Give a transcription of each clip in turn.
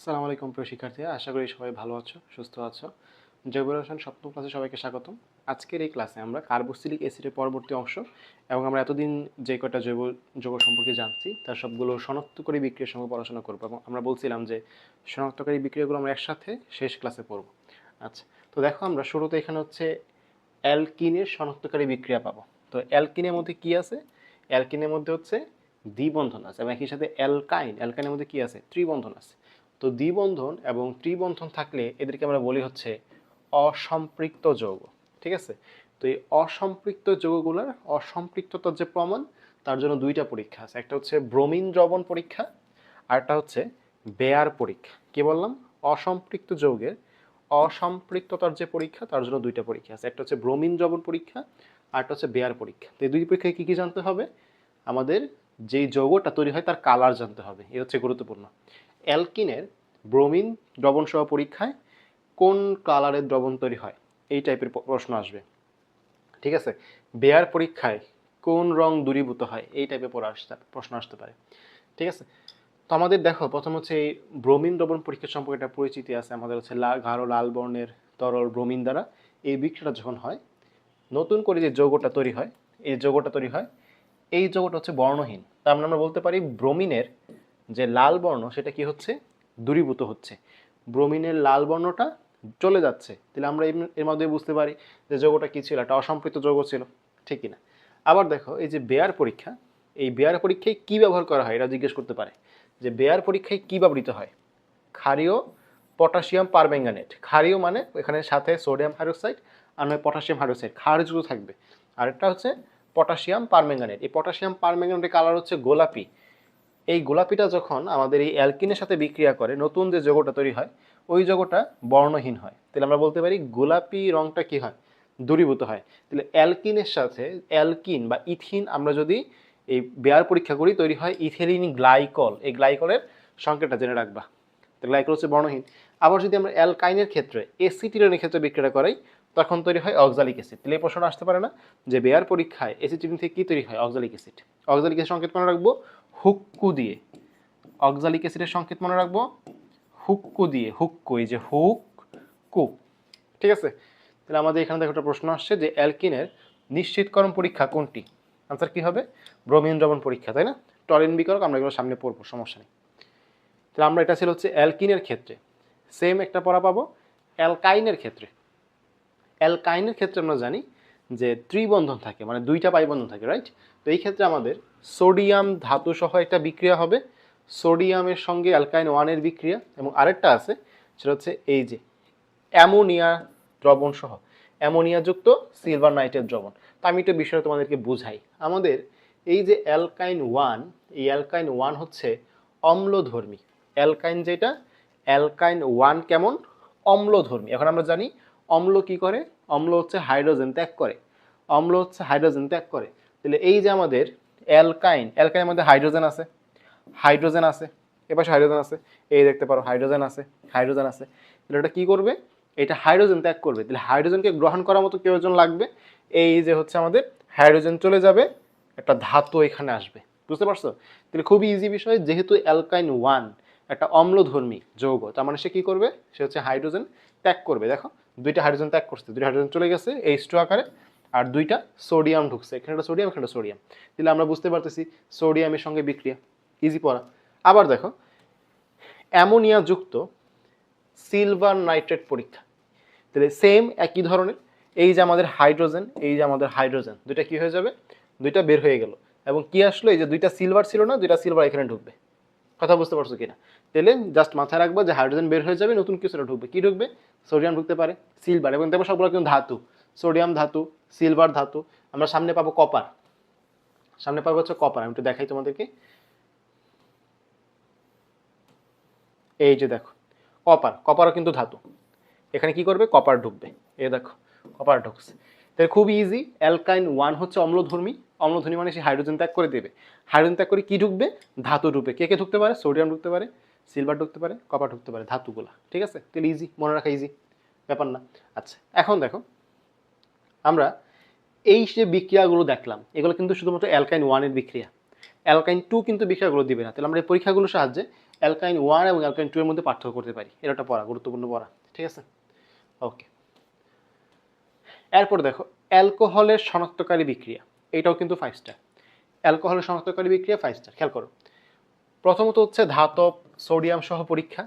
আসসালামু আলাইকুম প্রিয় শিক্ষার্থীরা, আশা করি সবাই ভালো আছো, সুস্থ আছো। জৈব রসায়ন সপ্তম ক্লাসে সবাইকে স্বাগতম। আজকের এই ক্লাসে আমরা কার্বোক্সিলিক অ্যাসিডের পরবর্তী অংশ এবং আমরা এতদিন যে কয়টা জৈব যৌগ সম্পর্কে জানছি, তার সবগুলো শনাক্তকারী বিক্রিয়ার সঙ্গে পড়াশোনা করব এবং আমরা বলছিলাম যে শনাক্তকারী বিক্রিয়াগুলো আমরা একসাথে শেষ ক্লাসে পড়ব। আচ্ছা তো দেখো আমরা শুরুতে এখানে হচ্ছে অ্যালকিনের শনাক্তকারী বিক্রিয়া পাবো। তো অ্যালকিনের মধ্যে কি আছে? অ্যালকিনের মধ্যে হচ্ছে দ্বিবন্ধন আছে এবং একই সাথে অ্যালকাইন, অ্যালকাইনের মধ্যে কি আছে? ত্রিবন্ধন আছে। তো দ্বিবন্ধন এবং ত্রিবন্ধন থাকলে এদেরকে আমরা বলি হচ্ছে অসম্পৃক্ত যৌগ, ঠিক আছে? তো এই অসম্পৃক্ত যৌগগুলোর অসম্পৃক্ততার যে প্রমাণ, তার জন্য দুইটা পরীক্ষা আছে। একটা হচ্ছে ব্রোমিন দ্রবণ পরীক্ষা, আর একটা হচ্ছে বেয়ার পরীক্ষা। কি বললাম? অসম্পৃক্ত যৌগের অসম্পৃক্ততার যে পরীক্ষা, তার জন্য দুইটা পরীক্ষা আছে। একটা হচ্ছে ব্রোমিন দ্রবণ পরীক্ষা, আর একটা হচ্ছে বেয়ার পরীক্ষা। তো এই দুই পরীক্ষায় কী কী জানতে হবে? আমাদের যেই যৌগটা তৈরি হয়, তার কালার জানতে হবে। এ হচ্ছে গুরুত্বপূর্ণ। অ্যালকিনের ব্রোমিন দ্রবণ সহ পরীক্ষায় কোন কালারের দ্রবণ তৈরি হয়? এই টাইপের প্রশ্ন আসবে। ঠিক আছে? বেয়ার পরীক্ষায় কোন রং দূরীভূত হয়? এই টাইপের পড়া আসতে প্রশ্ন আসতে পারে। ঠিক আছে? তো আমাদের দেখো, প্রথম হচ্ছে এই ব্রোমিন দ্রবণ পরীক্ষা সম্পর্কে একটা পরিচিতি আছে আমাদের হচ্ছে লাল গাঢ় লাল বর্ণের তরল ব্রোমিন দ্বারা। এই বিক্রিয়াটা যখন হয়, নতুন করে যে যৌগটা তৈরি হয়, এই যৌগটা তৈরি হয়, এই যৌগটা হচ্ছে বর্ণহীন। তার মানে আমরা বলতে পারি ব্রোমিনের যে লাল বর্ণ সেটা কি হচ্ছে? দূরীভূত হচ্ছে। ব্রোমিনের লাল বর্ণটা চলে যাচ্ছে। তাহলে আমরা এর- মাধ্যমে বুঝতে পারি যে যৌগটা কী ছিল? একটা অসম্পৃক্ত যৌগ ছিল। ঠিকই না আবার দেখো, এই যে বেয়ার পরীক্ষা, এই বেয়ার পরীক্ষায় কি ব্যবহার করা হয়? এটা জিজ্ঞেস করতে পারে যে বেয়ার পরীক্ষায় কি ব্যবহৃত হয়? ক্ষারীয় পটাশিয়াম পারম্যাঙ্গানেট। ক্ষারীয় মানে এখানে সাথে সোডিয়াম হাইড্রোক্সাইড আর নয় পটাশিয়াম হাইড্রোক্সাইড। ক্ষারযুক্ত থাকবে। আরেকটা হচ্ছে পটাশিয়াম পারম্যাঙ্গানেট। এই পটাশিয়াম পারম্যাঙ্গানেটের কালার হচ্ছে গোলাপি। এই গোলাপিটা যখন আমাদের এই অ্যালকিনের সাথে বিক্রিয়া করে, নতুন যে যৌগটা তৈরি হয়, ওই যৌগটা বর্ণহীন হয়। তাহলে আমরা বলতে পারি গোলাপি রংটা কি হয়? দূরীভূত হয়। তাহলে অ্যালকিনের সাথে, অ্যালকিন বা ইথিন আমরা যদি এই বেয়ার পরীক্ষা করি, তৈরি হয় ইথিলিন গ্লাইকল। এই গ্লাইকলের সংকেতটা জেনে রাখবা। তো গ্লাইকল হচ্ছে বর্ণহীন। আবার যদি আমরা অ্যালকাইনের ক্ষেত্রে এসিটিলিনের ক্ষেত্রে বিক্রিয়া করাই, তখন তৈরি হয় অক্সালিক অ্যাসিড তাহলে এই প্রশ্নটা আসতে পারে না যে বেয়ার পরীক্ষায় এসিটিলিন থেকে কী তৈরি হয়? অক্সালিক অ্যাসিড অক্সালিক অ্যাসিড সংকেত মনে রাখব? হুক্কু দিয়ে। অক্সালিক অ্যাসিডের সংকেত মনে রাখব। হুক্কু দিয়ে, হুক্কু, এই যে হুক কু ঠিক আছে? তাহলে আমাদের এখানে দেখো একটা প্রশ্ন আসছে যে অ্যালকিনের নিশ্চিতকরণ পরীক্ষা কোনটি? আনসার কি হবে? ব্রোমিন দ্রবণ পরীক্ষা, তাই না? টরেন বিকারক, আমরা এগুলো সামনে পড়ব, সমস্যা নেই। তাহলে আমরা এটা ছিল হচ্ছে অ্যালকিনের ক্ষেত্রে। সেম একটা পড়া পাবো, অ্যালকাইনের ক্ষেত্রে। অ্যালকাইনের ক্ষেত্রে আমরা জানি যে ত্রিবন্ধন থাকে মানে দুইটা পাইবন্ধন থাকে রাইট তো এই ক্ষেত্রে আমাদের সোডিয়াম ধাতু সহ একটা বিক্রিয়া হবে। সোডিয়ামের সঙ্গে অ্যালকাইন ওয়ানের বিক্রিয়া এবং আরেকটা আছে, সেটা হচ্ছে এই যে অ্যামোনিয়া দ্রবণ সহ। অ্যামোনিয়াযুক্ত সিলভার নাইটের দ্রবণ। তো আমি একটু বিষয় তোমাদেরকে বুঝাই। আমাদের এই যে অ্যালকাইন ওয়ান, এই অ্যালকাইন ওয়ান হচ্ছে অম্লধর্মী। অ্যালকাইন যেটা? অ্যালকাইন ওয়ান কেমন? অম্লধর্মী। এখন আমরা জানি অম্ল কি করে? অম্ল হচ্ছে হাইড্রোজেন ত্যাগ করে। অম্ল হচ্ছে হাইড্রোজেন ত্যাগ করে। তাহলে এই যে আমাদের অ্যালকাইন, অ্যালকাইনের মধ্যে হাইড্রোজেন আছে হাইড্রোজেন আছে এপাশে হাইড্রোজেন আছে, এই দেখতে পারো হাইড্রোজেন আছে হাইড্রোজেন আছে। তাহলে এটা কী করবে? এটা হাইড্রোজেন ত্যাগ করবে। তাহলে হাইড্রোজেনকে গ্রহণ করার মতো প্রয়োজন লাগবে। এই যে হচ্ছে আমাদের হাইড্রোজেন চলে যাবে, একটা ধাতু এখানে আসবে। বুঝতে পারছ? তাহলে খুবই ইজি বিষয়, যেহেতু অ্যালকাইন ওয়ান একটা অম্লধর্মী যৌগ, তার মানে সে কী করবে? সে হচ্ছে হাইড্রোজেন ত্যাগ করবে। দেখো দুইটা হাইড্রোজেন ত্যাগ করছে, দুইটা হাইড্রোজেন চলে গেছে এইচ টু আকারে, আর দুইটা সোডিয়াম ঢুকছে। এখানে একটা সোডিয়াম এখানে সোডিয়াম তাহলে আমরা বুঝতে পারতেছি সোডিয়ামের সঙ্গে বিক্রিয়া। ইজি পড়া। আবার দেখো, অ্যামোনিয়া যুক্ত সিলভার নাইট্রেট পরীক্ষা। তাহলে সেম একই ধরনের, এই যে আমাদের হাইড্রোজেন এই যে আমাদের হাইড্রোজেন দুইটা কি হয়ে যাবে? দুইটা বের হয়ে গেল। এবং কি আসলো? এই যে দুইটা সিলভার ছিল না, দুইটা সিলভার এখানে ঢুকবে। কথা বুঝতে পারছ কিনা? তাহলে জাস্ট মাথায় রাখব যে হাইড্রোজেন বের হয়ে যাবে, নতুন কিছুটা ঢুকবে। কি ঢুকবে? সোডিয়াম ঢুকতে পারে সিলভার এবং দেখব সবগুলো কিন্তু ধাতু। সোডিয়াম ধাতু সিলভার ধাতু। আমরা সামনে পাবো কপার সামনে পাবো হচ্ছে কপার আমি একটু দেখাই তোমাদেরকে। এই যে দেখো কপার কপারও কিন্তু ধাতু। এখানে কি করবে? কপার ঢুকবে। এ দেখো কপার ঢুকছে। তাহলে খুব ইজি অ্যালকাইন ওয়ান হচ্ছে অম্লধর্মী অম্লধর্মী মানে সে হাইড্রোজেন ত্যাগ করে দেবে। হাইড্রোজেন ত্যাগ করে কি ঢুকবে? ধাতু ঢুকবে। কে কে ঢুকতে পারে? সোডিয়াম ঢুকতে পারে সিলভার ঢুকতে পারে কপার ঢুকতে পারে, ধাতুগুলা। ঠিক আছে? তাহলে ইজি মনে রাখা ইজি ব্যাপার না। আচ্ছা এখন দেখো, আমরা এই যে বিক্রিয়াগুলো দেখলাম, এগুলো কিন্তু শুধুমাত্র অ্যালকাইন ওয়ানের বিক্রিয়া। অ্যালকাইন টু কিন্তু বিক্রিয়াগুলো দিবে না। তাহলে আমরা এই পরীক্ষাগুলোর সাহায্যে অ্যালকাইন ওয়ান এবং অ্যালকাইন টু এর মধ্যে পার্থক্য করতে পারি। এটা একটা পড়া, গুরুত্বপূর্ণ পড়া। ঠিক আছে? ওকে এরপর দেখো অ্যালকোহলের শনাক্তকারী বিক্রিয়া। এটাও কিন্তু ফাইভ স্টার অ্যালকোহলের শনাক্তকারী বিক্রিয়া ফাইভ স্টার খেয়াল করো। প্রথমত হচ্ছে ধাতব সোডিয়াম সহ পরীক্ষা।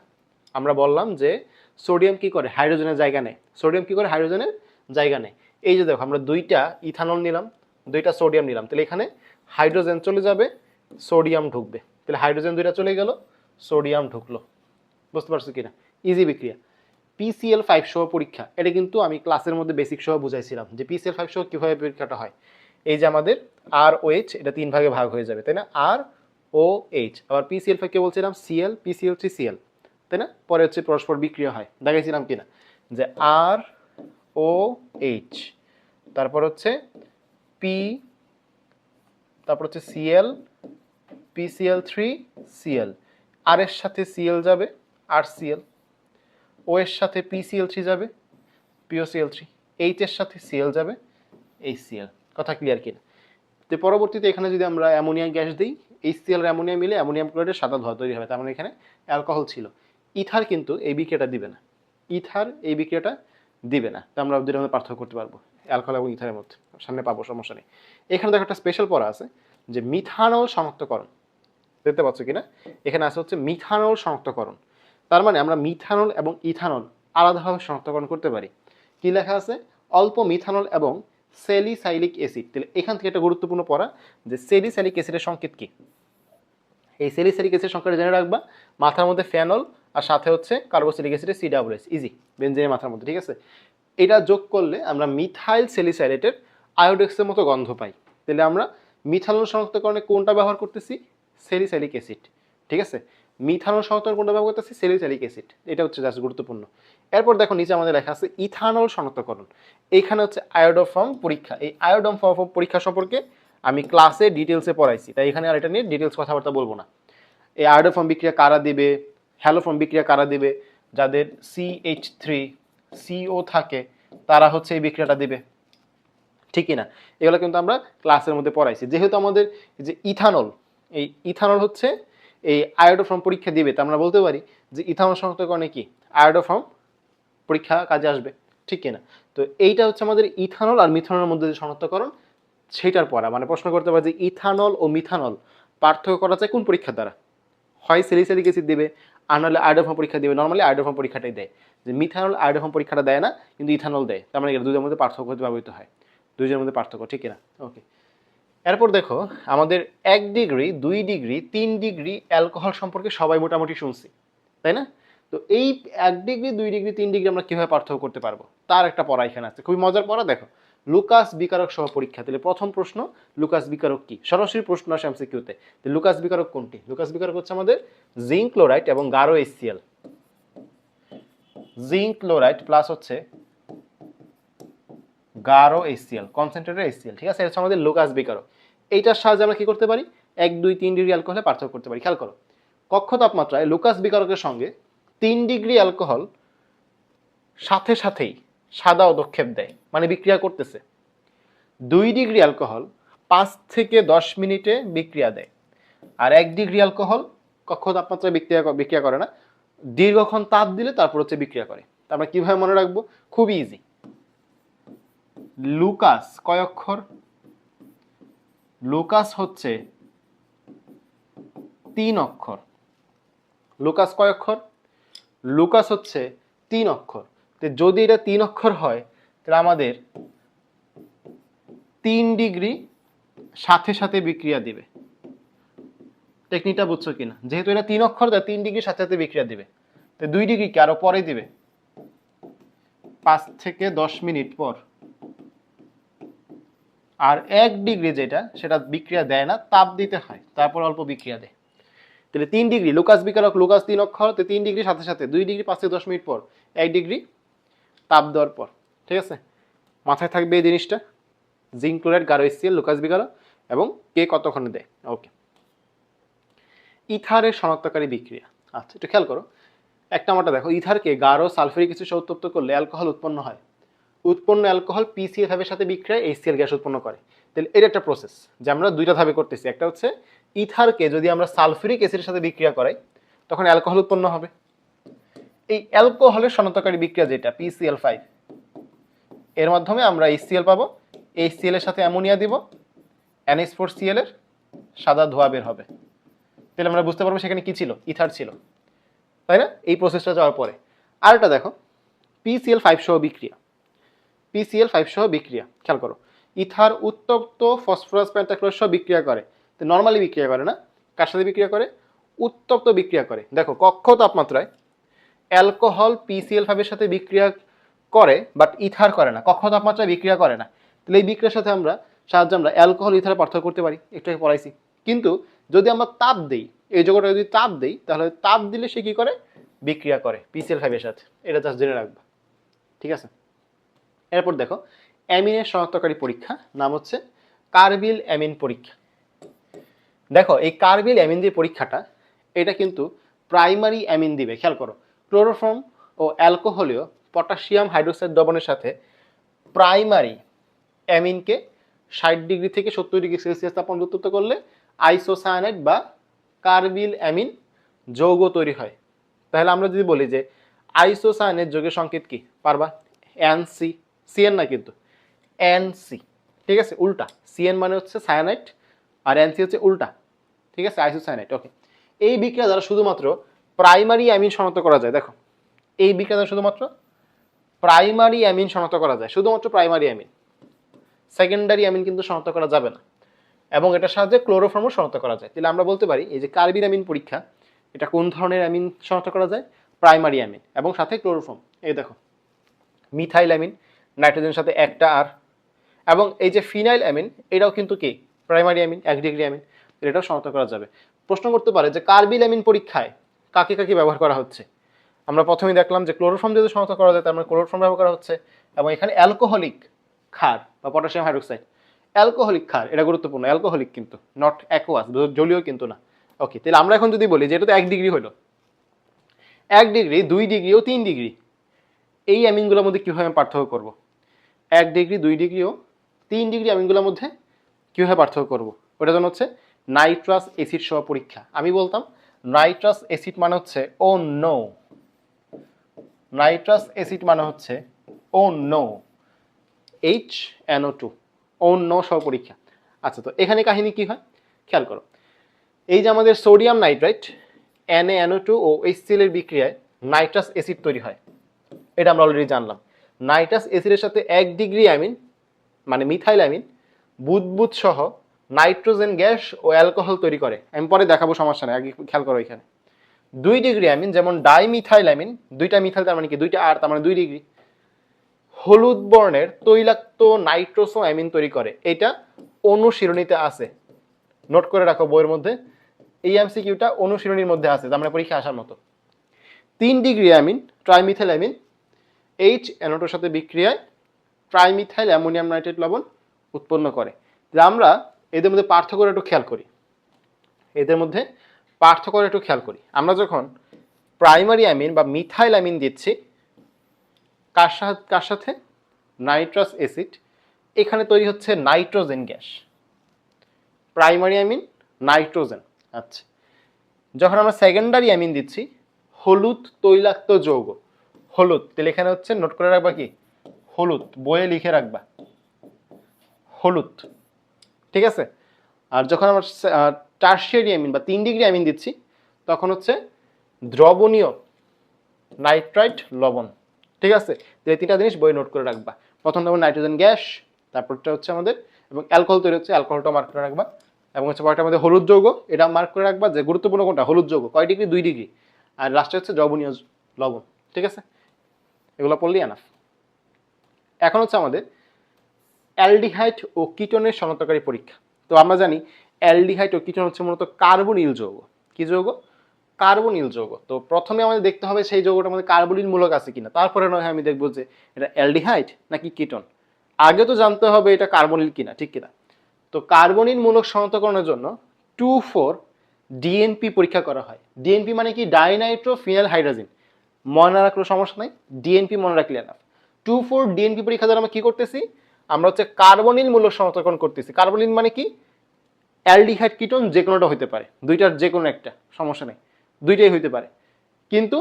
আমরা বললাম যে সোডিয়াম কি করে? হাইড্রোজেনের জায়গা নেয়। সোডিয়াম কি করে? হাইড্রোজেনের জায়গা নেয়। এই যে দেখো, আমরা দুইটা ইথানল নিলাম, দুইটা সোডিয়াম নিলাম। তাহলে এখানে হাইড্রোজেন চলে যাবে, সোডিয়াম ঢুকবে। তাহলে হাইড্রোজেন দুইটা চলে গেল, সোডিয়াম ঢুকলো। বুঝতে পারছ কিনা? ইজি বিক্রিয়া। পিসিএল ফাইভ সহ পরীক্ষা। এটা কিন্তু আমি ক্লাসের মধ্যে বেসিক সহ বুঝাইছিলাম যে পিসিএল ফাইভ সহ কীভাবে পরীক্ষাটা হয়। এই যে আমাদের আর ও এইচ এটা তিন ভাগে ভাগ হয়ে যাবে, তাই না? আর ও এইচ আবার পিসিএল ফাইভ কে বলছিলাম সিএল পিসিএল থ্রি সিএল তাই না? পরে হচ্ছে পরস্পর বিক্রিয়া হয়, দেখাইছিলাম কিনা? যে আর ও এইচ তারপর হচ্ছে পি তারপর হচ্ছে সিএল পিসিএল থ্রি সিএল আর এর সাথে সিএল যাবে আর সিএল ও এর সাথে পিসিএল থ্রি যাবে পিওসিএল থ্রি এইচ এর সাথে সিএল যাবে এই সিএল কথা ক্লিয়ার কিনা। তো পরবর্তীতে এখানে যদি আমরা অ্যামোনিয়া গ্যাস দিই এই সিএল আর অ্যামোনিয়া মিলে অ্যামোনিয়াম ক্লোরাইডের সাদা ধোয়া তৈরি হবে, তার মানে এখানে অ্যালকোহল ছিল। ইথার কিন্তু এই বিক্রিয়াটা দিবে না। ইথার এই বিক্রিয়াটা দিবে না। তো আমরা দুটোর মধ্যে পার্থক্য করতে পারব অ্যালকোহল এবং ইথারের মধ্যে। সামনে পাবো, সমস্যা নেই। এখানে দেখো একটা স্পেশাল পড়া আছে, যে মিথানল শনাক্তকরণ। দেখতে পাচ্ছ কিনা? এখানে আছে হচ্ছে মিথানল শনাক্তকরণ। তার মানে আমরা মিথানল এবং ইথানল আলাদাভাবে শনাক্তকরণ করতে পারি। কি লেখা আছে? অল্প মিথানল এবং সেলিসাইলিক অ্যাসিড। তাহলে এখান থেকে একটা গুরুত্বপূর্ণ পড়া যে সেলিসাইলিক অ্যাসিডের সংকেত কি? এই সেলিসাইলিক অ্যাসিডের সংকেত জেনে রাখবা। মাথার মধ্যে ফেনল আর সাথে হচ্ছে কার্বোসিলিক অ্যাসিডের সি ডাবল এস ইজি বেঞ্জিনের মাথার মধ্যে, ঠিক আছে? এটা যোগ করলে আমরা মিথাইল সেলিসাইলেটের আয়োডেক্সের মতো গন্ধ পাই। তাহলে আমরা মিথানল শনাক্তকরণে কোনটা ব্যবহার করতেছি? সেলিসাইলিক অ্যাসিড, ঠিক আছে? মিথানল শনাক্তকরণ কোনটা ব্যবহার করতেছি? Salicylic acid. এটা হচ্ছে জাস্ট গুরুত্বপূর্ণ। এরপর দেখো নিচে আমাদের লেখা আছে ইথানল শনাক্তকরণ এইখানে হচ্ছে আয়োডোফর্ম পরীক্ষা। এই আয়োডম ফর্ম পরীক্ষা সম্পর্কে আমি ক্লাসে ডিটেলসে পড়াইছি। তাই এখানে আর এটা নিয়ে ডিটেলস কথাবার্তা বলব না। এই আয়োডোফর্ম বিক্রিয়া কারা দিবে? হ্যালোফর্ম বিক্রিয়া কারা দিবে? যাদের সিএইচ থ্রি সিও থাকে, তারা হচ্ছে এই বিক্রিয়াটা দিবে। ঠিকই না এগুলো কিন্তু আমরা ক্লাসের মধ্যে পড়াইছি। যেহেতু আমাদের যে ইথানল, এই ইথানল হচ্ছে এই আয়োডোফর্ম পরীক্ষা দিবে, তা আমরা বলতে পারি যে ইথানল শনাক্তকরণে কি? আয়োডোফর্ম পরীক্ষা কাজে আসবে, ঠিক কিনা? তো এইটা হচ্ছে আমাদের ইথানল আর মিথানলের মধ্যে যে শনাক্তকরণ সেটার পড়া। মানে প্রশ্ন করতে পারে যে ইথানল ও মিথানল পার্থক্য করা যায় কোন পরীক্ষার দ্বারা? হয় সেলিসাইলিক অ্যাসিড দেবে, আর নাহলে আয়োডোফর্ম পরীক্ষা দেবে। নর্মালি আয়োডোফর্ম পরীক্ষাটাই দেয়। যে মিথানল আয়োডোফর্ম পরীক্ষাটা দেয় না, কিন্তু ইথানল দেয়। তার মানে দুজনের মধ্যে পার্থক্য হতে ব্যবহৃত হয়। দুজনের মধ্যে পার্থক্য, ঠিক কিনা? ওকে এরপর দেখো, আমাদের এক ডিগ্রি, দুই ডিগ্রি, তিন ডিগ্রি অ্যালকোহল সম্পর্কে সবাই মোটামুটি শুনছি, তাই না? তো এই এক ডিগ্রি, দুই ডিগ্রি, তিন ডিগ্রি আমরা কীভাবে পার্থক্য করতে পারব? তার একটা পড়া এখানে আছে, খুবই মজার পড়া, দেখো। লুকাস বিকারক সহ পরীক্ষা, তাহলে প্রথম প্রশ্ন, লুকাস বিকারক কি? সরাসরি প্রশ্ন আসে এমসিকিউতে লুকাস বিকারক কোনটি? লুকাস বিকারক হচ্ছে আমাদের জিঙ্ক ক্লোরাইড এবং গারো এসিএল জিঙ্ক ক্লোরাইড প্লাস হচ্ছে গারো এসিএল কনসেন্ট্রেটেড এসিএল ঠিক আছে? এটা হচ্ছে আমাদের লুকাস বিকারক। এইটার সাহায্যে আমরা কি করতে পারি? এক, দুই, তিন ডিগ্রি অ্যালকোহলে পার্থক্য করতে পারি। খেয়াল করো, কক্ষ তাপমাত্রায় লুকাস বিকারকের সঙ্গে তিন ডিগ্রি অ্যালকোহল সাথে সাথেই সাদা অদক্ষেপ দেয় মানে বিক্রিয়া করতেছে। দুই ডিগ্রি অ্যালকোহল পাঁচ থেকে দশ মিনিটে বিক্রিয়া দেয়। আর এক ডিগ্রি অ্যালকোহল কক্ষ তাপমাত্রায় বিক্রিয়া বিক্রিয়া করে না, দীর্ঘক্ষণ তাপ দিলে তারপর হচ্ছে বিক্রিয়া করে। আমরা কীভাবে মনে রাখব? খুবই ইজি লুকাস কয় অক্ষর? লুকাস হচ্ছে তিন অক্ষর। লুকাস কয় অক্ষর? লুকাস হচ্ছে তিন অক্ষর। তো যদি এটা তিন অক্ষর হয়, তাহলে আমাদের তিন ডিগ্রি সাথে সাথে বিক্রিয়া দিবে। টেকনিকটা বুঝছ কিনা? যেহেতু এটা তিন অক্ষর তাই তিন ডিগ্রি সাথে সাথে বিক্রিয়া দিবে। তো দুই ডিগ্রি কি আরও পরে দিবে? পাঁচ থেকে দশ মিনিট পর। আর এক ডিগ্রি যেটা, সেটা বিক্রিয়া দেয় না, তাপ দিতে হয়, তারপর অল্প বিক্রিয়া দেয়। তাহলে তিন ডিগ্রি, লুকাস বিকারক, লুকাস তিন অক্ষর, তো তিন ডিগ্রি, সাথে সাথে দুই ডিগ্রি, পাঁচ থেকে দশ মিনিট পর, এক ডিগ্রি তাপ দেওয়ার পর, ঠিক আছে? মাথায় থাকবে এই জিনিসটা, জিঙ্ক ক্লোরাইড গারো এসিএল লুকাস বিকারক এবং কে কতক্ষণে দেয়? ওকে। ইথারের শনাক্তকারী বিক্রিয়া। আচ্ছা একটু খেয়াল করো। একটা আমারটা দেখো, ইথারকে গাঢ়, সালফারিক কিছু উত্তপ্ত করলে অ্যালকোহল উৎপন্ন হয়। উৎপন্ন অ্যালকোহল পিসিএল ধাপের সাথে বিক্রিয়ায় এইচসিএল গ্যাস উৎপন্ন করে। তাহলে এটা একটা প্রসেস যে আমরা দুইটা ধাপে করতেছি। একটা হচ্ছে ইথারকে যদি আমরা সালফিউরিক অ্যাসিডের সাথে বিক্রিয়া করাই, তখন অ্যালকোহল উৎপন্ন হবে। এই অ্যালকোহলের শনাক্তকারী বিক্রিয়া যেটা পিসিএল ফাইভ এর মাধ্যমে আমরা এইচসিএল পাবো। এইচসিএল এর সাথে অ্যামোনিয়া দিব। এনএস ফোর সিএল এর সাদা ধোয়া বের হবে। তাহলে আমরা বুঝতে পারব সেখানে কি ছিল, ইথার ছিল। তাই না? এই প্রসেসটা যাওয়ার পরে। আরেকটা দেখো পিসিএল ফাইভ সহ বিক্রিয়া। পিসিএল ফাইভ সহ বিক্রিয়া, খেয়াল করো। ইথার উত্তপ্ত ফসফরাস পেন্টাক্লোর সহ বিক্রিয়া করে। তো নর্মালি বিক্রিয়া করে না, কার সাথে বিক্রিয়া করে? উত্তপ্ত বিক্রিয়া করে। দেখো, কক্ষ তাপমাত্রায় অ্যালকোহল পিসিএল ফাইভের সাথে বিক্রিয়া করে বাট ইথার করে না। কক্ষ তাপমাত্রায় বিক্রিয়া করে না। তাহলে এই বিক্রিয়ার সাথে আমরা সাহায্যে আমরা অ্যালকোহল ইথার পার্থক্য করতে পারি। একটু পড়াইছি। কিন্তু যদি আমরা তাপ দেই, এই যোগটা যদি তাপ দেই, তাহলে তাপ দিলে সে কি করে? বিক্রিয়া করে পিসিএল ফাইভের সাথে। এটা জাস্ট জেনে রাখবা। ঠিক আছে? এরপর দেখো, অ্যামিনের শনাক্তকারী পরীক্ষা, নাম হচ্ছে কার্বিল অ্যামিন পরীক্ষা। দেখো, এই কার্বিল অ্যামিন দিয়ে পরীক্ষাটা, এটা কিন্তু প্রাইমারি অ্যামিন দিবে, খেয়াল করো। ক্লোরোফর্ম ও অ্যালকোহলীয় পটাশিয়াম হাইড্রোক্সাইড দ্রবণের সাথে প্রাইমারি অ্যামিনকে ষাট ডিগ্রি থেকে সত্তর ডিগ্রি সেলসিয়াস তাপমাত্রা উত্তপ্ত করলে আইসোসায়ানাইড বা কার্বিল অ্যামিন যৌগ তৈরি হয়। তাহলে আমরা যদি বলি যে আইসোসায়ানের যৌগের সংকেত কি? পারবা? এনসি সিএন না কিন্তু এনসি ঠিক আছে? উল্টা সিএন মানে হচ্ছে সায়ানাইট আর এনসি হচ্ছে উল্টা, ঠিক আছে? আইসোসায়ানাইট ওকে এই বিক্রিয়া দ্বারা শুধুমাত্র প্রাইমারি অ্যামিন শনাক্ত করা যায়। দেখো, এই বিক্রিয়া দ্বারা শুধুমাত্র প্রাইমারি অ্যামিন শনাক্ত করা যায়, শুধুমাত্র প্রাইমারি অ্যামিন সেকেন্ডারি অ্যামিন কিন্তু শনাক্ত করা যাবে না। এবং এটার সাহায্যে ক্লোরোফর্মও শনাক্ত করা যায়। তাহলে আমরা বলতে পারি, এই যে কার্বিন অ্যামিন পরীক্ষা, এটা কোন ধরনের অ্যামিন শনাক্ত করা যায়? প্রাইমারি অ্যামিন এবং সাথে ক্লোরোফর্ম এই দেখো মিথাইল অ্যামিন নাইট্রোজেনের সাথে একটা আর। এবং এই যে ফিনাইল অ্যামিন, এটাও কিন্তু কি? প্রাইমারি অ্যামিন, এক ডিগ্রি অ্যামিন, এটাও শনাক্ত করা যাবে। প্রশ্ন করতে পারে যে কার্বিল অ্যামিন পরীক্ষায় কাকে কাকে ব্যবহার করা হচ্ছে? আমরা প্রথমেই দেখলাম যে ক্লোরোফর্ম যদি শনাক্ত করা যায়, তার মানে ক্লোরোফর্ম ব্যবহার করা হচ্ছে, এবং এখানে অ্যালকোহলিক ক্ষার বা পটাশিয়াম হাইড্রোক্সাইড। অ্যালকোহলিক ক্ষার, এটা গুরুত্বপূর্ণ, অ্যালকোহলিক কিন্তু নট অ্যাকোয়াস জলীয় কিন্তু না। ওকে তাহলে আমরা এখন যদি বলি যে এটা তো এক ডিগ্রি হলো। এক ডিগ্রি, দুই ডিগ্রি ও তিন ডিগ্রি। এই অ্যামিনগুলোর মধ্যে কীভাবে আমি পার্থক্য করব? এক ডিগ্রি, দুই ডিগ্রি ও তিন ডিগ্রি অ্যামিনগুলোর মধ্যে কীভাবে পার্থক্য করব? ওটা জন্য হচ্ছে নাইট্রাস অ্যাসিড সহ পরীক্ষা। আমি বলতাম, নাইট্রাস অ্যাসিড মানে হচ্ছে, ও নো। নাইট্রাস অ্যাসিড মানে হচ্ছে, ও নো। H NO two. ও নো সহ পরীক্ষা। আচ্ছা তো এখানে কাহিনী কি হয়? খেয়াল করো। এই যে আমাদের sodium nitrite NA NO two ও এইচসিএল এর বিক্রিয়ায় নাইট্রাস অ্যাসিড তৈরি হয়। এটা আমরা অলরেডি জানলাম। নাইট্রাস অ্যাসিডের সাথে এক ডিগ্রি অ্যামিন মানে মিথাইল অ্যামিন, বুদবুদ সহ নাইট্রোজেন গ্যাস ও অ্যালকোহল তৈরি করে। আমি পরে দেখাবো, সমস্যা নেই, আগে খেয়াল করো এখানে। দুই ডিগ্রি অ্যামিন, যেমন ডাইমিথাইল অ্যামিন, দুইটা মিথাইল, তার মানে কি, দুইটা আর, তার মানে দুই ডিগ্রি, হলুদ বর্ণের তৈলাক্ত নাইট্রোসো অ্যামিন তৈরি করে। এটা অনুশীলনীতে আছে। নোট করে রাখো বইয়ের মধ্যে। এই এমসিকিউটা অনুশীলনীর মধ্যে আছে, তার মানে পরীক্ষা আসার মতো। তিন degree amine, trimethyl amine H অ্যানোটোর সাথে বিক্রিয়ায় ট্রাইমিথাইল অ্যামোনিয়াম নাইট্রেট লবণ উৎপন্ন করে। আমরা এদের মধ্যে পার্থক্য একটু খেয়াল করি। এদের মধ্যে পার্থক্য একটু খেয়াল করি। আমরা যখন প্রাইমারি অ্যামিন বা মিথাইল অ্যামিন দিচ্ছি, কার কার সাথে? নাইট্রাস অ্যাসিড এখানে তৈরি হচ্ছে nitrogen gas primary amine nitrogen আচ্ছা। যখন আমরা সেকেন্ডারি অ্যামিন দিচ্ছি, হলুদ তৈলাক্ত যৌগ। হলুদ, তাহলে এখানে হচ্ছে নোট করে রাখবা কি? হলুদ, বইয়ে লিখে রাখবা। হলুদ, ঠিক আছে? আর যখন আমরা টার্সিয়ারি অ্যামিন বা তিন ডিগ্রি অ্যামিন দিচ্ছি, তখন হচ্ছে দ্রবণীয় নাইট্রাইট লবণ, ঠিক আছে? তো এই তিনটা জিনিস বই নোট করে রাখবা। প্রথম নম্বর নাইট্রোজেন গ্যাস তারপরটা হচ্ছে আমাদের, এবং অ্যালকোহল তৈরি হচ্ছে অ্যালকোহলটা মার্ক করে রাখবা। এবং হচ্ছে পরেরটা আমাদের হলুদ যৌগ, এটা মার্ক করে রাখবা যে গুরুত্বপূর্ণ কোনটা? হলুদ যৌগ, কয় ডিগ্রি দুই ডিগ্রি আর লাস্টে হচ্ছে দ্রবণীয় লবণ, ঠিক আছে? এগুলো পড়লেই আনাফ এখন হচ্ছে আমাদের অ্যালডিহাইড ও কিটনের শনাক্তকারী পরীক্ষা। তো আমরা জানি অ্যালডিহাইড ও কিটন হচ্ছে মূলত কার্বনিল যৌগ। কি যৌগ? কার্বনিল যৌগ। তো প্রথমে আমাদের দেখতে হবে সেই যৌগটার আমাদের কার্বনিল মূলক আছে কিনা। তারপরে নয় আমি দেখব যে এটা অ্যালডিহাইড নাকি কিটন। আগে তো জানতে হবে এটা কার্বনিল কিনা, ঠিক কিনা। তো কার্বনিল মূলক শনাক্তকরণের জন্য টু ফোর ডিএনপি পরীক্ষা করা হয়। ডিএনপি মানে কি? Dinitro phenyl hydrogen. মনে রাখলেও সমস্যা নাই ডিএনপি মনে রাখলে না টু ফোর ডিএনপি পরীক্ষা দ্বারা আমরা কি করতেছি? আমরা হচ্ছে কার্বনিল মূলক শনাক্তকরণ করতেছি। কার্বনিল মানে কি? অ্যালডিহাইড কিটোন যে কোনোটা হতে পারে। দুইটার যে কোনো একটা, সমস্যা নেই। দুইটাই হইতে পারে। কিন্তু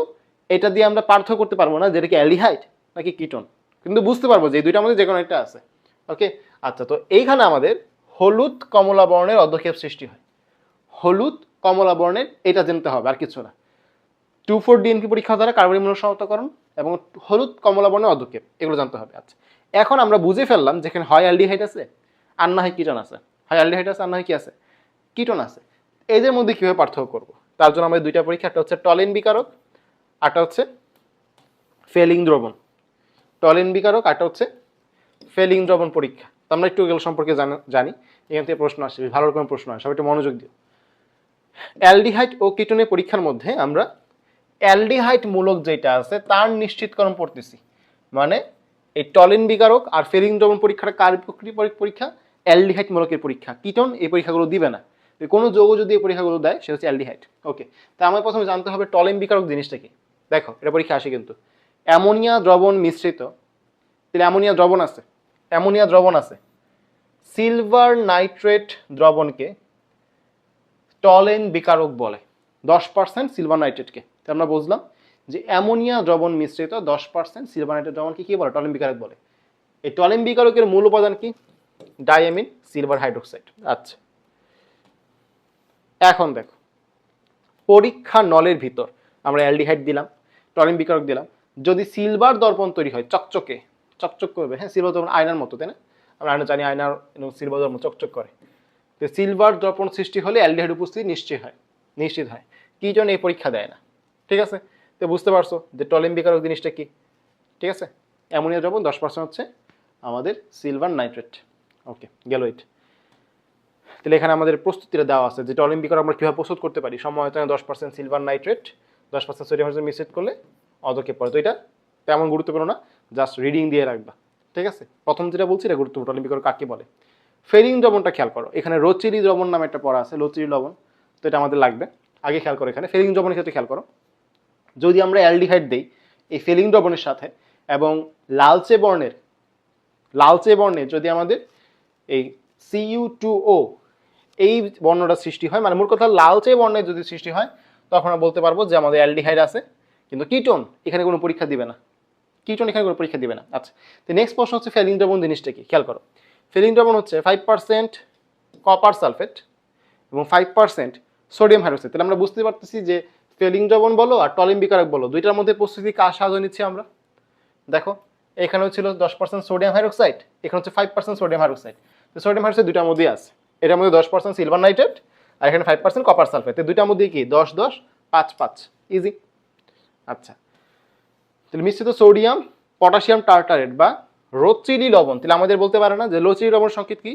এটা দিয়ে আমরা পার্থক্য করতে পারব না, যেটা কি অ্যালডিহাইড নাকি কিটোন। কিন্তু বুঝতে পারব যে এই দুইটার মধ্যে যে কোনো একটা আছে। ওকে আচ্ছা তো এইখানে আমাদের হলুদ কমলা বর্ণের অধ্যক্ষেপ সৃষ্টি হয়। হলুদ কমলা বর্ণের এটা জানতে হবে, আর কিছু না। টু ফোর ডিএনপি পরীক্ষা দ্বারা কার্বনিক মূল্য শনাক্তকরণ এবং হলুদ, কমলা বর্ণের অধ্যক্ষেপ এগুলো জানতে হবে আচ্ছা। এখন আমরা বুঝে ফেললাম যেখানে হয় অ্যালডিহাইড আছে, আর না হয় কিটন আছে। হয় অ্যালডিহাইড আছে, আর না হয় কি আছে? কিটন আছে। এদের মধ্যে কীভাবে পার্থক্য করব? তার জন্য আমাদের দুইটা পরীক্ষা, একটা হচ্ছে টলিন বিকারক আরটা হচ্ছে ফেলিং দ্রবণ। টলিন বিকারক আরটা হচ্ছে ফেলিং দ্রবণ পরীক্ষা। তো আমরা একটু এগুলো সম্পর্কে জানা- এখান থেকে প্রশ্ন আসবে ভালো রকমের প্রশ্ন আসে। সবাই একটু মনোযোগ দিও। অ্যালডিহাইড ও কিটোনের পরীক্ষার মধ্যে আমরা অ্যালডিহাইড মূলক যেটা আছে, তার নিশ্চিতকরণ পড়তেছি। মানে এই টলিন বিকারক আর ফেলিং দ্রবণ পরীক্ষাটা কার পরীক্ষা অ্যালডিহাইড মূলকের পরীক্ষা। কিটোন এই পরীক্ষাগুলো দিবে না। কোনো যৌগ যদি এই পরীক্ষাগুলো দেয় সেটা হচ্ছে অ্যালডিহাইড। ওকে, তা আমায় প্রথমে জানতে হবে টলিন বিকারক জিনিসটা কি? দেখো, এটা পরীক্ষা আসে কিন্তু। অ্যামোনিয়া দ্রবণ মিশ্রিত। তাহলে অ্যামোনিয়া দ্রবণ আছে। অ্যামোনিয়া দ্রবণ আছে। সিলভার নাইট্রেট দ্রবণকে টলেন বিকারক বলে। দশ পার্সেন্ট সিলভার নাইট্রেটকে। তো আমরা বুঝলাম যে অ্যামোনিয়া দ্রবণ মিশ্রিত দশ পার্সেন্ট সিলভার নাইট্রেট দ্রবণকে কী বলে? টলেন বিকারক বলে। এই টলেন বিকারকের মূল উপাদান কি? ডায়ামিন সিলভার হাইড্রোক্সাইড আচ্ছা। এখন দেখো, পরীক্ষা নলের ভিতর আমরা অ্যালডিহাইড দিলাম, টলিন বিকারক দিলাম। যদি সিলভার দর্পণ তৈরি হয় চকচকে, চকচক করবে হ্যাঁ সিলভার দর্পণ আয়নার মতো, তাই না? আমরা আয়না জানি আয়নার সিলভার দর্পণ চকচক করে। তো সিলভার দর্পণ সৃষ্টি হলে অ্যালডিহাইড উপস্থিতি নিশ্চয় হয়, নিশ্চিত হয়। কি জন্য এই পরীক্ষা দেয় না? ঠিক আছে? তো বুঝতে পারছ যে টলিন বিকারক জিনিসটা কি? ঠিক আছে? অ্যামোনিয়া দ্রবণ দশ পার্সেন্ট হচ্ছে আমাদের সিলভার নাইট্রেট ওকে গেল ইট তাহলে এখানে আমাদের প্রস্তুতিটা দেওয়া আছে যে টলিন বিকার আমরা কীভাবে প্রস্তুত করতে পারি। সময় দশ পার্সেন্ট সিলভার নাইট্রেট দশ পার্সেন্ট সোডিয়াম হাইড্রোজেন মিশ্রিত করলে অদকে পড়ে তো এটা তেমন গুরুত্বপূর্ণ না জাস্ট রিডিং দিয়ে রাখবা। ঠিক আছে? প্রথম যেটা বলছি এটা গুরুত্বপূর্ণ টলিন বিকার কাকে বলে? ফেরিং দ্রবণটা খেয়াল করো। এখানে রচিরি দ্রবণ নামে একটা পড়া আছে, রচিরি লবণ তো এটা আমাদের লাগবে। আগে খেয়াল করো এখানে। ফেরিং দ্রবণের ক্ষেত্রে খেয়াল করো। যদি আমরা অ্যালডিহাইড দিই, এই ফেলিং দ্রবণের সাথে এবং লালচে বর্ণের, লালচে বর্ণে যদি আমাদের এই সিইউ টু ও এই বর্ণটা সৃষ্টি হয় মানে মূল কথা লালচে বর্ণের যদি সৃষ্টি হয়, তখন আমরা বলতে পারব যে আমাদের অ্যালডিহাইড আছে, কিন্তু কিটোন এখানে কোনো পরীক্ষা দিবে না। কিটোন এখানে কোনো পরীক্ষা দিবে না। আচ্ছা তো নেক্সট প্রশ্ন হচ্ছে ফেলিং দ্রবণ জিনিসটা কি? খেয়াল করো। ফেলিং দ্রবণ হচ্ছে ফাইভ পার্সেন্ট কপার সালফেট এবং ফাইভ পার্সেন্ট সোডিয়াম হাইড্রোক্সাইড তাহলে আমরা বুঝতে পারতেছি যে দ্রবণ বলো আর টলিম বিকারক বলো, দুইটার মধ্যে প্রস্তুতি কার সাহায্য নিচ্ছি আমরা? দেখো, এখানেও ছিল দশ পার্সেন্ট সোডিয়াম হাইড্রোক্সাইড এখানে হচ্ছে ফাইভ পার্সেন্ট সোডিয়াম হাইড্রোক্সাইড তো সোডিয়াম হাইড্রোক্সাইড দুটার মধ্যেই আছে। এটার মধ্যে দশ পার্সেন্ট সিলভার নাইট্রেট আর এখানে ফাইভ পার্সেন্ট কপার সালফেট তো দুইটার মধ্যে কি? দশ দশ, পাঁচ পাঁচ। ইজি আচ্ছা। তাহলে মিশ্রিত সোডিয়াম পটাশিয়াম টার্টারেট বা রোচিলি লবণ। তাহলে আমাদের বলতে পারে না যে লোচিলি লবণ সংকেত কি?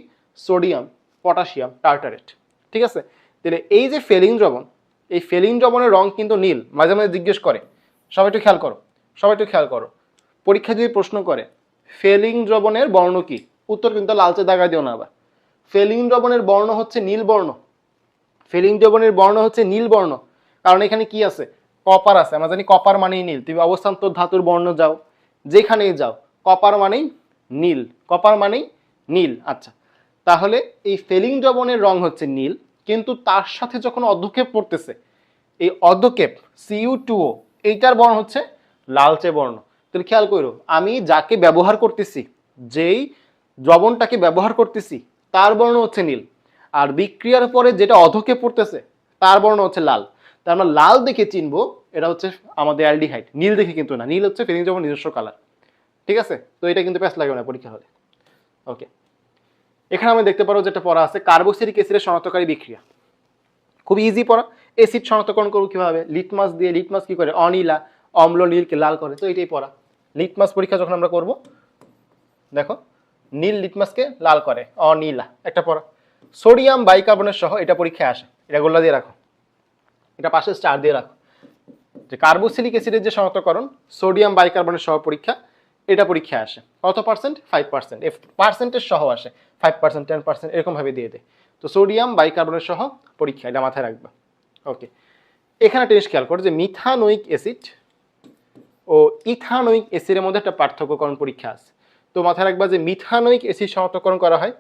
সোডিয়াম পটাশিয়াম টার্টারেট ঠিক আছে? তাহলে এই যে ফেলিং দ্রবণ এই ফেলিং দ্রবণের রং কিন্তু নীল, মাঝে মাঝে জিজ্ঞেস করে, সবাই একটু খেয়াল করো, সবাই একটু খেয়াল করো। পরীক্ষা যদি প্রশ্ন করে, ফেলিং দ্রবণের বর্ণ কি? উত্তর কিন্তু লালচে দাগা দিও না আবার। ফেলিং দ্রবণের বর্ণ হচ্ছে নীল বর্ণ। ফেলিং দ্রবণের বর্ণ হচ্ছে নীল বর্ণ। কারণ এখানে কি আছে? কপার আছে। আমরা জানি কপার মানেই নীল। তুমি অবস্থান্তর ধাতুর বর্ণ যাও। যেখানেই যাও, কপার মানেই নীল। কপার মানেই নীল। আচ্ছা তাহলে এই ফেলিং দ্রবণের রং হচ্ছে নীল। কিন্তু তার সাথে যখন অধ্যক্ষেপ পড়তেছে এই অধ্যক্ষেপ সিইউ টুও এইটার বর্ণ হচ্ছে লালচে বর্ণ। তাহলে খেয়াল করো, আমি যাকে ব্যবহার করতেছি, যেই দ্রবণটাকে ব্যবহার করতেছি, তার বর্ণ হচ্ছে নীল। আর বিক্রিয়ার পরে যেটা অধকে পড়তেছে তার বর্ণ হচ্ছে লাল। তা আমরা লাল দেখে চিনব, এটা হচ্ছে আমাদের অ্যালডিহাইড। নীল দেখে কিন্তু না, নীল হচ্ছে ফেরিং যখন নিজস্ব কালার ঠিক আছে? তো এটা কিন্তু প্যাস লাগবে না, পরীক্ষা হলে ওকে এখানে আমি দেখতে পারো যেটা পড়া আছে কার্বোক্সিলিক অ্যাসিডের শনাক্তকারী বিক্রিয়া। খুব ইজি পড়া অ্যাসিড শনাক্তকরণ করব কীভাবে? লিটমাস দিয়ে লিটমাস কী করে? অনিলা, অম্ল, নীলকে লাল করে, তো এটাই পড়া। লিটমাস পরীক্ষা যখন আমরা করব, দেখো, নীল লিটমাসকে লাল করে, অনীলা, একটা পড়া। সোডিয়াম বাইকার্বনেট সহ এটা পরীক্ষায় আসে, এটা গোল্লা দিয়ে রাখো। এটা পাশে স্টার দিয়ে রাখো। যে কার্বোক্সিলিক অ্যাসিডের যে শনাক্তকরণ সোডিয়াম বাইকার্বনেট সহ পরীক্ষা এটা পরীক্ষায় আসে। কত পার্সেন্ট ফাইভ পার্সেন্ট এফ পার্সেন্টেজ সহ আসে ফাইভ পার্সেন্ট টেন পার্সেন্ট এরকমভাবে দিয়ে দেয় তো সোডিয়াম বাইকার্বনেট সহ পরীক্ষা, এটা মাথায় রাখবা। ওকে এখানে একটা জিনিস খেয়াল করো যে মিথানোইক অ্যাসিড ও ইথানোইক অ্যাসিডের মধ্যে একটা পার্থক্যকরণ পরীক্ষা আছে। তো মাথায় রাখবা যে মিথানোইক অ্যাসিড শনাক্তকরণ করা হয়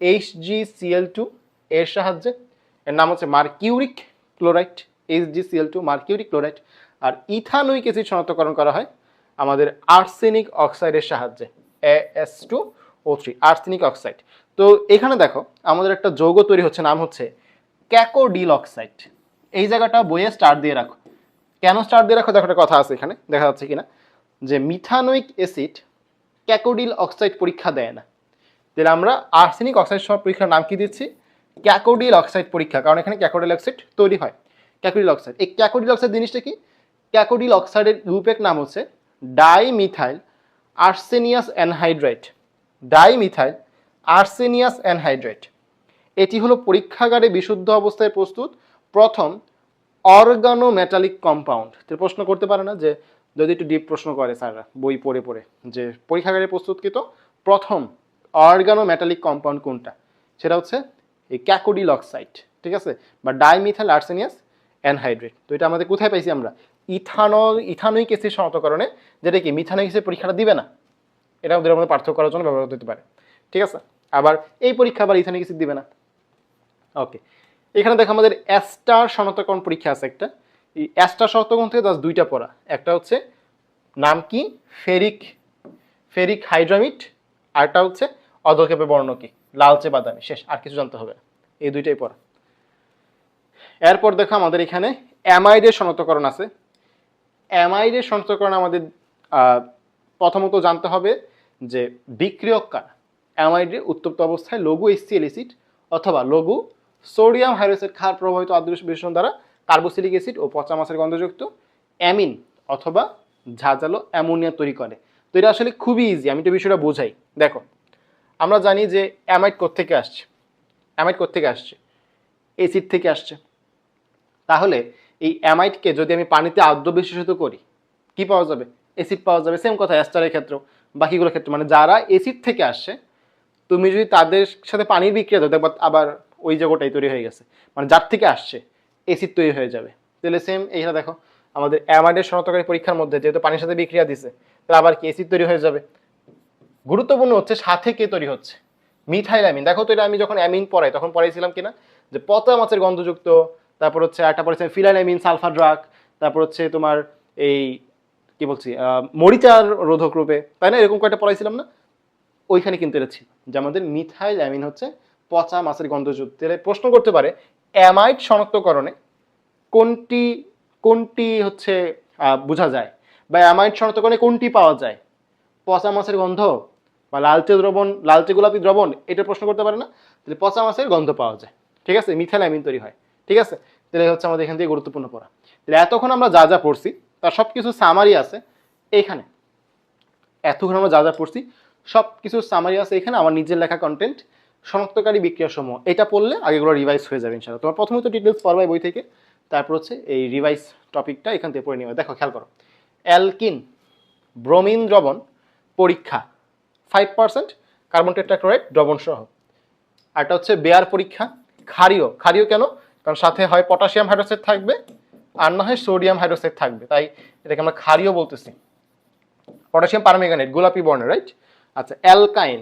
এইচ জি সিএল টু এর সাহায্যে। এর নাম হচ্ছে mercuric chloride H G Cl two mercuric chloride আর ইথানোইক অ্যাসিড শনাক্তকরণ করা হয় আমাদের আর্সেনিক অক্সাইডের সাহায্যে As two O three arsenic oxide. তো এখানে দেখো, আমাদের একটা যৌগ তৈরি হচ্ছে, নাম হচ্ছে ক্যাকোডিল অক্সাইড এই জায়গাটা বইয়ে স্টার দিয়ে রাখো। কেন স্টার দিয়ে রাখো? দেখো একটা কথা আছে এখানে, দেখা যাচ্ছে কিনা, যে মিথানোইক অ্যাসিড ক্যাকোডিল অক্সাইড পরীক্ষা দেয় না। তাহলে আমরা আর্সেনিক অক্সাইড সব পরীক্ষার নাম কি দিচ্ছি? ক্যাকোডিল অক্সাইড পরীক্ষা, কারণ এখানে ক্যাকোডিল অক্সাইড তৈরি হয়। ক্যাকোডিল অক্সাইড এই ক্যাকোডিল অক্সাইড জিনিসটা কি? ক্যাকোডিল অক্সাইডের রূপেক নাম হচ্ছে dimethyl arsenious anhydride dimethyl arsenious anhydride এটি হলো পরীক্ষাগারে বিশুদ্ধ অবস্থায় প্রস্তুত প্রথম অর্গানো মেটালিক কম্পাউন্ড প্রশ্ন করতে পারে না যে যদি একটু ডিপ প্রশ্ন করে স্যাররা, বই পড়ে পড়ে, যে পরীক্ষাগারে প্রস্তুতকৃত প্রথম অর্গানো মেটালিক কম্পাউন্ড কোনটা? সেটা হচ্ছে এই ক্যাকোডিল অক্সাইড, ঠিক আছে? বা ডাইমিথাইল আর্সেনিয়াস অ্যানহাইড্রেট। তো এটা আমাদের কোথায় পাইছি আমরা? ইথানল ইথানোইক অ্যাসিড শনাক্তকরণে যেটা কি মিথানোইক অ্যাসিড পরীক্ষাটা দিবে না। এটা ওদের মধ্যে পার্থক্য করার জন্য ব্যবহার হতে পারে। ঠিক আছে? আবার এই পরীক্ষা আবার ইথানিক অ্যাসিড দিবে না। ওকে। এখানে দেখো আমাদের অ্যাস্টার শনাক্তকরণ পরীক্ষা আছে একটা। এই অ্যাস্টার শনাক্তকরণ থেকে জাস্ট দুইটা পড়া। একটা হচ্ছে নাম কি? ফেরিক ফেরিক হাইড্রামিট। আরটা হচ্ছে অধক্ষেপে বর্ণ কি? লালচে বাদামি। শেষ, আর কিছু জানতে হবে এই দুইটাই পড়া। এরপর দেখো আমাদের এখানে অ্যামাইডের শনাক্তকরণ আছে। অ্যামাইডের শনাক্তকরণ আমাদের প্রথমত জানতে হবে যে বিক্রিয়ক কার? অ্যামাইডের উত্তপ্ত অবস্থায় লঘু এইচসিএল অ্যাসিড অথবা লঘু সোডিয়াম হাইড্রোক্সাইড ক্ষার প্রভাবিত আদর্শ বিশ্লেষণ দ্বারা কার্বোসিলিক অ্যাসিড ও পচা মাছের গন্ধযুক্ত অ্যামিন অথবা ঝাঁঝালো অ্যামোনিয়া তৈরি করে। তো এটা আসলে খুবই ইজি আমি তো বিষয়টা বোঝাই। দেখো, আমরা জানি যে অ্যামাইড কোত্থেকে আসছে? অ্যামাইড কোত্থেকে আসছে? অ্যাসিড থেকে আসছে। তাহলে এই অ্যামাইডকে যদি আমি পানিতে আদ্য বিশেষিত করি, কি পাওয়া যাবে? অ্যাসিড পাওয়া যাবে সেম কথা অ্যাস্টারের ক্ষেত্রেও, বাকিগুলোর ক্ষেত্রে। মানে যারা অ্যাসিড থেকে আসছে তুমি যদি তাদের সাথে পানির বিক্রিয়া দাও, দেখবা আবার ওই জায়গাটাই তৈরি হয়ে গেছে। মানে যার থেকে আসছে অ্যাসিড তৈরি হয়ে যাবে। তাহলে সেম এইখানে দেখো, আমাদের অ্যামাইডের শনাক্তকারী পরীক্ষার মধ্যে যেহেতু পানির সাথে বিক্রিয়া দিছে, তাহলে আবার কি অ্যাসিড তৈরি হয়ে যাবে? গুরুত্বপূর্ণ হচ্ছে সাথে কে তৈরি হচ্ছে? মিথাইল অ্যামিন দেখো তো এটা আমি যখন অ্যামিন পড়াই, তখন পড়াইছিলাম কিনা? যে পচা মাছের গন্ধযুক্ত তারপর হচ্ছে একটা পড়েছে ফিলাইল অ্যামিন সালফার ড্রাগ, তারপর হচ্ছে তোমার এই, কি বলছি মরিচার রোধক রূপে, তাই না? এরকম কয়েকটা পড়াইছিলাম না? ওইখানে কিন্তু এটা ছিল, যে আমাদের মিথাইল অ্যামিন হচ্ছে পচা মাছের গন্ধযুক্ত। তাহলে প্রশ্ন করতে পারে, অ্যামাইড শনাক্তকরণে কোনটি কোনটি হচ্ছে বোঝা যায়? বা অ্যামাইড শনাক্তকরণে কোনটি পাওয়া যায়? পচা মাছের গন্ধ বা লালচে দ্রবণ, লালচে গোলাপি দ্রবণ, এটা প্রশ্ন করতে পারে না? তাহলে পচা মাছের গন্ধ পাওয়া যায়। ঠিক আছে? মিথাইল অ্যামিন তৈরি হয়। ঠিক আছে? তাহলে হচ্ছে আমাদের এখান থেকে গুরুত্বপূর্ণ পড়া। তাহলে এতক্ষণ আমরা যা যা পড়ছি, তার সব কিছু সামারি আছে এইখানে। এতক্ষণ আমরা যা যা পড়ছি সব কিছু সামারি আছে এখানে, আমার নিজের লেখা কন্টেন্ট শনাক্তকারী বিক্রিয়া সমূহ এটা পড়লে আগেগুলো রিভাইজ হয়ে যাবে ইনশাআল্লাহ। তোমার প্রথমে তো ডিটেলস পড়বাই বই থেকে, তারপর হচ্ছে এই রিভাইজ টপিকটা এখান থেকে পড়ে নেবে। দেখো, খেয়াল করো। অ্যালকিন ব্রোমিন দ্রবণ পরীক্ষা ফাইভ পার্সেন্ট কার্বন টেট্রাক্লোরাইড দ্রবণ সহ আরটা হচ্ছে বেয়ার পরীক্ষা, ক্ষারীয়। ক্ষারীয় কেন? কারণ সাথে হয় পটাশিয়াম হাইড্রোক্সাইড থাকবে আর না হয় সোডিয়াম হাইড্রোক্সাইড থাকবে। তাই এটাকে আমরা ক্ষারীয় বলতেছি। পটাশিয়াম পারমেগানেট গোলাপি বর্ণের রাইট আচ্ছা অ্যালকাইন।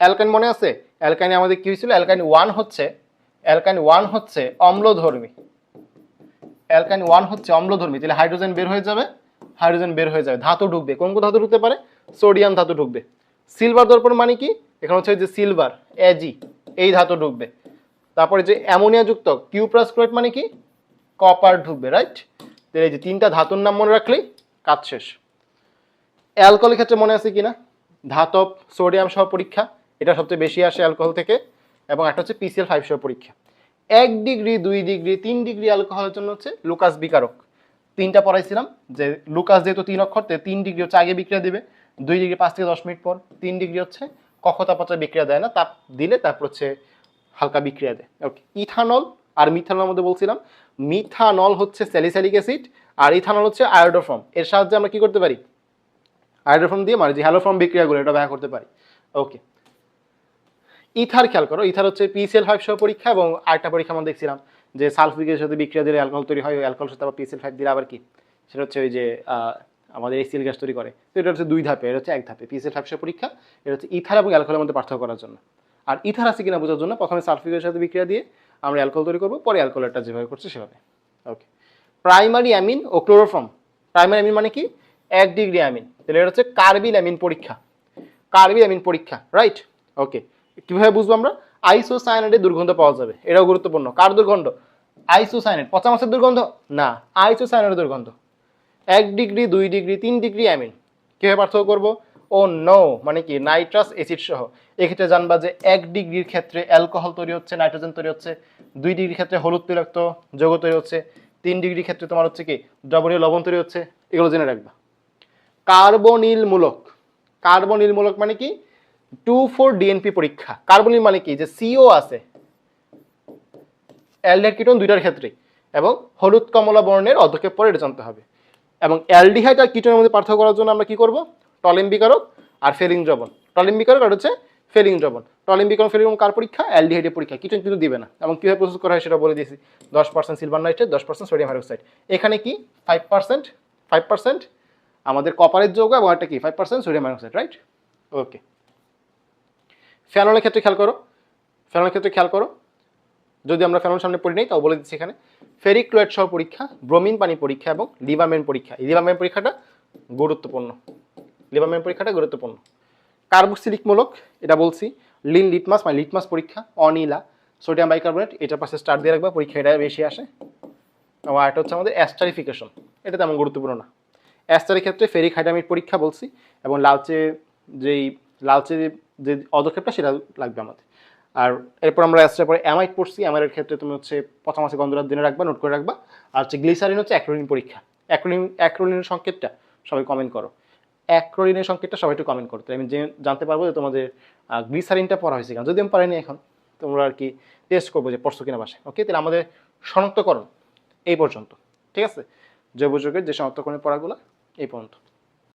অ্যালকাইন মনে আছে? অ্যালকাইনে আমাদের কী হয়েছিল? অ্যালকাইন ওয়ান হচ্ছে, অ্যালকাইন ওয়ান হচ্ছে অম্লধর্মী। অ্যালকাইন ওয়ান হচ্ছে অম্লধর্মী। তাহলে হাইড্রোজেন বের হয়ে যাবে, হাইড্রোজেন বের হয়ে যাবে। ধাতু ঢুকবে। কোন কোন ধাতু ঢুকতে পারে? সোডিয়াম ধাতু ঢুকবে। সিলভার দর্পণ মানে কি? এখানে হচ্ছে যে সিলভার এজি এই ধাতু ঢুকবে। তারপরে যে অ্যামোনিয়া যুক্ত কিউপ্রাস ক্লোরাইড মানে কি? কপার ঢুকবে রাইট তাহলে এই যে তিনটা ধাতুর নাম মনে রাখলেই কাজ শেষ। অ্যালকোহলের ক্ষেত্রে মনে আছে কিনা? ধাতব, সোডিয়াম সহ পরীক্ষা, এটা সবচেয়ে বেশি আসে অ্যালকোহল থেকে, এবং একটা হচ্ছে পিসিএল ফাইভ সহ পরীক্ষা। এক ডিগ্রি, দুই ডিগ্রি, তিন ডিগ্রি অ্যালকোহলের জন্য হচ্ছে লুকাস বিকারক। তিনটা পড়াইছিলাম, যে লুকাস যেহেতু তিন অক্ষর তিন ডিগ্রি হচ্ছে আগে বিক্রিয়া দেবে, দুই ডিগ্রি পাঁচ থেকে দশ মিনিট পর, তিন ডিগ্রি হচ্ছে কক্ষ বিক্রিয়া দেয় না, তাপ দিলে তারপর হচ্ছে হালকা বিক্রিয়া দেয়। ওকে ইথানল আর মিথানলের মধ্যে বলছিলাম। মিথানল হচ্ছে স্যালিসালিক অ্যাসিড আর ইথানল হচ্ছে আয়োডোফর্ম। এর সাহায্যে আমরা কি করতে পারি? আয়োডোফর্ম দিয়ে মানে যে হ্যালোফর্ম বিক্রিয়াগুলো, এটা ব্যবহার করতে পারি। ওকে ইথার খেয়াল করো, ইথার হচ্ছে পিসিএল ফাইভ সহ পরীক্ষা এবং আরেকটা পরীক্ষা আমরা দেখছিলাম যে সালফিকের সাথে বিক্রিয়া দিলে অ্যালকোহল তৈরি হয় ওই অ্যালকোহল সাথে আবার পিসিএল ফাইভ দিলে আবার কি? সেটা হচ্ছে ওই যে আমাদের এসিএল গ্যাস তৈরি করে। তো এটা হচ্ছে দুই ধাপে, এটা হচ্ছে এক ধাপে পিসিএল ফাইভ সহ পরীক্ষা, এটা হচ্ছে ইথার এবং অ্যালকোহলের মধ্যে পার্থক্য করার জন্য। আর ইথার আছে কিনা বোঝার জন্য প্রথমে সালফিকের সাথে বিক্রিয়া দিয়ে আমরা অ্যালকোহল তৈরি করব, পরে অ্যালকোহলটা যেভাবে করছে সেভাবে। ওকে প্রাইমারি অ্যামিন ও ক্লোরোফর্ম প্রাইমারি অ্যামিন মানে কি? এক ডিগ্রি অ্যামিন তাহলে এটা হচ্ছে কার্বিল অ্যামিন পরীক্ষা। কার্বিল অ্যামিন পরীক্ষা রাইট ওকে কীভাবে বুঝব আমরা? আইসোসায়ানাইডের দুর্গন্ধ পাওয়া যাবে। এটাও গুরুত্বপূর্ণ। কার দুর্গন্ধ? আইসোসায়ানাইড পচা মাছের দুর্গন্ধ? না আইসোসায়ানাইডের দুর্গন্ধ। এক ডিগ্রি দুই ডিগ্রি তিন ডিগ্রি অ্যামিন কীভাবে পার্থক্য করব? ও নো মানে কি? নাইট্রাস অ্যাসিড সহ। এক্ষেত্রে জানবা যে এক ডিগ্রির ক্ষেত্রে অ্যালকোহল তৈরি হচ্ছে নাইট্রোজেন তৈরি হচ্ছে, দুই ডিগ্রির ক্ষেত্রে হলুদ তৈলাক্ত যৌগ তৈরি হচ্ছে, তিন ডিগ্রির ক্ষেত্রে তোমার হচ্ছে কি? দ্রবণীয় লবণ তৈরি হচ্ছে, এগুলো জেনে রাখবা। কার্বনিল মূলক কার্বনিল মূলক মানে কি টু ফোর ডিএনপি পরীক্ষা। কার্বনিল মানে কি? যে সিও আছে। অ্যালডিহাইড কিটোন দুইটার ক্ষেত্রে। এবং হলুদ কমলা বর্ণের অধ্যক্ষেপ পরে এটা জানতে হবে। এবং অ্যালডিহাইড আর কিটোনের মধ্যে পার্থক্য করার জন্য আমরা কি করব? টলিম বিকারক আর ফেলিং দ্রবণ টলিম বিকারক আর হচ্ছে ফেলিং দ্রবণ টলিম বিকারক ফেলিং কার পরীক্ষা? অ্যালডিহাইডের পরীক্ষা। কিছু কিন্তু দিবে না। এবং কীভাবে প্রসেস করা হয় সেটা বলে দিয়েছি। দশ পার্সেন্ট সিলভার নাইট্রেট দশ পার্সেন্ট সোডিয়াম হাইড্রোক্সাইড এখানে কি? ফাইভ পার্সেন্ট ফাইভ পার্সেন্ট আমাদের কপারের যৌগ এবং একটা কি? Five percent sodium hydroxide right okay ফ্যানলের ক্ষেত্রে খেয়াল করো। ফ্যানলের ক্ষেত্রে খেয়াল করো। যদি আমরা ফ্যানল সামনে পড়ি নাই, তাও বলে দিচ্ছি এখানে। ফেরিক ক্লোরাইড সহ পরীক্ষা ব্রোমিন পানি পরীক্ষা এবং লিভামেন পরীক্ষা। এই লিভামেন পরীক্ষাটা গুরুত্বপূর্ণ। লিভামেন পরীক্ষাটা গুরুত্বপূর্ণ। কার্বক্সিলিক মূলক এটা বলছি, লিন লিটমাস মানে লিটমাস পরীক্ষা, অনিলা, সোডিয়াম বাইকার্বনেট এটার পাশে স্টার দিয়ে রাখবা, পরীক্ষা এটা বেশি আসে। এবং আরেকটা হচ্ছে আমাদের অ্যাস্টারিফিকেশন, এটা তেমন গুরুত্বপূর্ণ না। অ্যাস্টারের ক্ষেত্রে ফেরিক হাইডামিড পরীক্ষা বলছি, এবং লালচে যেই, লালচে যে অদক্ষেপটা, সেটা লাগবে আমাদের। আর এরপর আমরা অ্যাস্টার পরে অ্যামাইড পড়ছি অ্যামাইডের ক্ষেত্রে তুমি হচ্ছে প্রথম মাসে গন্ধরাত দিনে রাখবা নোট করে রাখবা। আর হচ্ছে গ্লিসারিন হচ্ছে অ্যাক্রোলিন পরীক্ষা। অ্যাক্রোলিন অ্যাক্রোলিনের সংকেতটা সবাই কমেন্ট করো। অ্যাক্রোলিনের সংকেতটা সবাই একটু কমেন্ট করতে আমি জানতে পারব যে তোমাদের গ্লিসারিনটা পড়া হয়েছে কেন। যদি আমি পারিনি এখন, তোমরা আর কি টেস্ট করব যে পড়ছো কিনা বাসায়। ওকে তাহলে আমাদের শনাক্তকরণ এই পর্যন্ত। ঠিক আছে? জৈব যুগের যে শনাক্তকরণের পড়াগুলো এই পর্যন্ত।